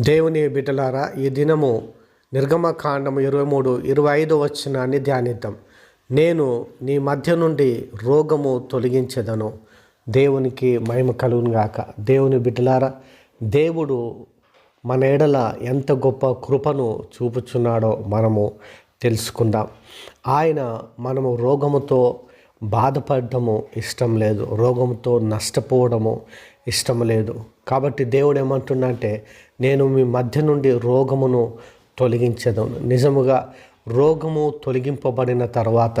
దేవుని బిడ్డలారా ఈ దినము నిర్గమకాండము ఇరవై మూడు ఇరవై ఐదు వచ్చినాన్ని ధ్యానిద్దాం. నేను నీ మధ్య నుండి రోగము తొలగించదను. దేవునికి మహిమ కలుగునుగాక దేవుని బిడ్డలారా దేవుడు మన ఎడల ఎంత గొప్ప కృపను చూపుచున్నాడో మనము తెలుసుకుందాం. ఆయన మనము రోగముతో బాధపడటము ఇష్టం లేదు. రోగంతో నష్టపోవడము ఇష్టం లేదు. కాబట్టి దేవుడు ఏమంటున్నంటే నేను మీ మధ్య నుండి రోగమును తొలగించదను. నిజముగా రోగము తొలగింపబడిన తర్వాత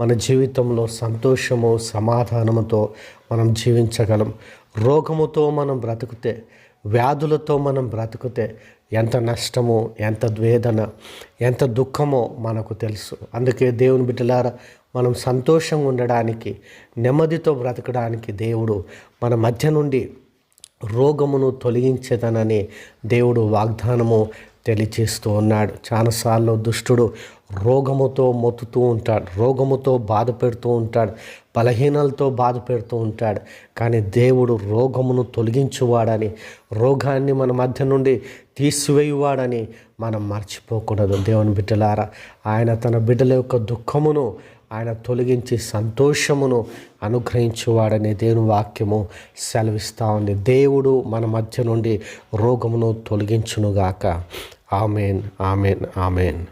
మన జీవితంలో సంతోషము సమాధానముతో మనం జీవించగలం. రోగముతో మనం బ్రతికితే వ్యాధులతో మనం బ్రతికితే ఎంత నష్టమో ఎంత వేదన ఎంత దుఃఖమో మనకు తెలుసు. అందుకే దేవుని బిడ్డలారా మనం సంతోషంగా ఉండడానికి నెమ్మదితో బ్రతకడానికి దేవుడు మన మధ్య నుండి రోగమును తొలగించేదనని దేవుడు వాగ్దానము తెలియచేస్తూ ఉన్నాడు. చాలాసార్లు దుష్టుడు రోగముతో మొత్తుతూ ఉంటాడు రోగముతో బాధ పెడుతూ ఉంటాడు బలహీనలతో బాధ పెడుతూ ఉంటాడు. కానీ దేవుడు రోగమును తొలగించువాడని రోగాన్ని మన మధ్య నుండి తీసివేయువాడని మనం మర్చిపోకూడదు దేవుని బిడ్డలారా. ఆయన తన బిడ్డల యొక్క దుఃఖమును ఆయన తొలగించి సంతోషమును అనుగ్రహించువాడని దేవుని వాక్యము సెలవిస్తూ ఉంది. దేవుడు మన మధ్య నుండి రోగమును తొలగించునుగాక. Amen amen amen.